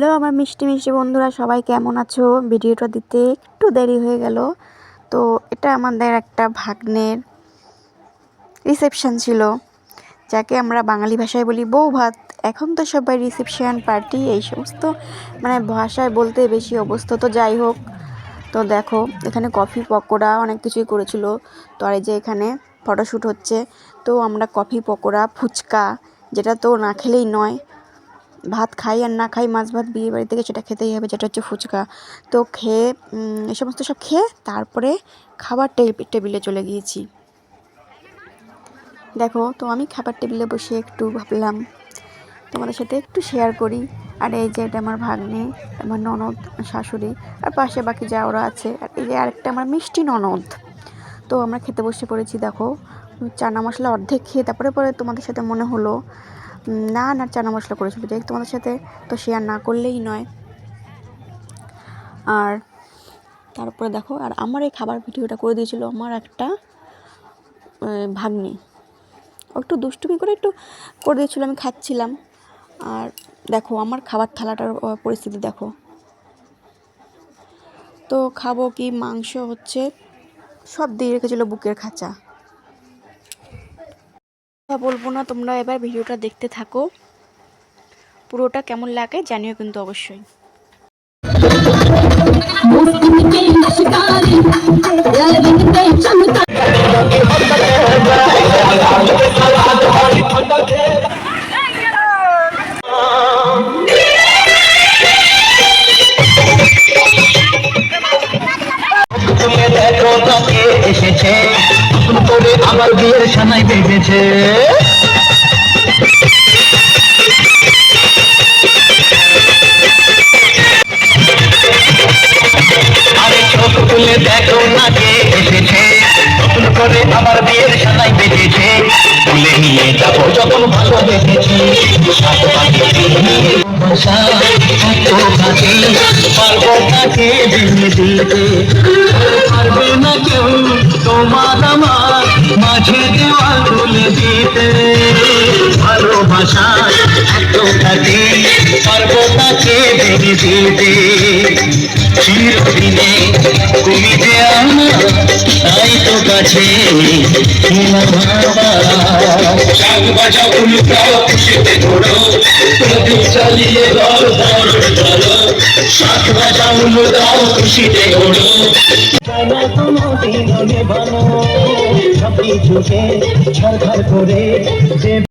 Hello আমার মিষ্টি মিষ্টি বন্ধুরা, সবাই কেমন আছো? ভিডিওটা দিতে একটু দেরি হয়ে গেল। তো এটা আমাদের একটা ভাগ্নের রিসেপশন ছিল, যাকে আমরা বাঙালি ভাষায় বলি বউ ভাত। এখন তো সবাই রিসেপশন পার্টি এই সমস্ত মানে ভাষায় বলতে বেশি অবস্থা তো যাই হোক, তো দেখো, এখানে কফি পকোড়া অনেক কিছুই করেছিল। তো আর এই যে এখানে ফটোশ্যুট হচ্ছে, তো আমরা কফি পকোড়া, ফুচকা, যেটা তো না খেলেই নয় ভাত খাই আর না খাই, মাছ ভাত বিয়ে বাড়ি থেকে সেটা খেতেই হবে, যেটা হচ্ছে ফুচকা। তো খেয়ে এ সমস্ত সব খেয়ে তারপরে খাবার টেবিলে চলে গিয়েছি। দেখো, তো আমি খাবার টেবিলে বসে একটু ভাবলাম, তোমাদের সাথে একটু শেয়ার করি। আর এই যে এটা আমার ভাগ্নে, আমার ননদ শাশুড়ি, আর পাশে বাকি যা ওরা আছে, আর এই যে আরেকটা আমার মিষ্টি ননদ। তো আমরা খেতে বসে পড়েছি, দেখো। চানা মশলা অর্ধেক খেয়ে তারপরে পরে তোমাদের সাথে মনে হলো না না, চানা মশলা করেছিল। যাই তোমাদের সাথে তো শেয়ার না করলেই নয়। আর তারপরে দেখো, আর আমার এই খাবার ভিডিওটা করে দিয়েছিল আমার একটা ভাগ্নি। একটু দুষ্টুমি করে একটু করে দিয়েছিলো, আমি খাচ্ছিলাম। আর দেখো, আমার খাবার থালাটার পরিস্থিতি দেখো। তো খাব কি, মাংস হচ্ছে সব দিয়ে রেখেছিলো বুকের খাঁচা। বলব না তোমরা এবার ভিডিওটা দেখতে থাকো। পুরোটা কেমন লাগে জানিও কিন্তু অবশ্যই। এসেছে। করে আমার বিয়ের সানাই বেজেছে আরে তুলে না কে নতুন বিয়ের সানাই বেজেছে তুলে নিয়ে যাব যখন বেজেছি সাত না তোমার আমার মাঝে দেওয়াল তুলে দিতে। ভালোবাসা এত থাকে পারব তাকে দিনে দিতে। চিরদিনে তুমি যে আমার, তাই তো কাছে শাক বাজা উল্টাও খুশিতে ঘোরো, প্রদীপ চালিয়ে দর দর ধরো শাক বাজা উল্টাও খুশিতে ঘোরো জানা কোনো দিনে বানো সবই ঝুঁকে ঝড় করে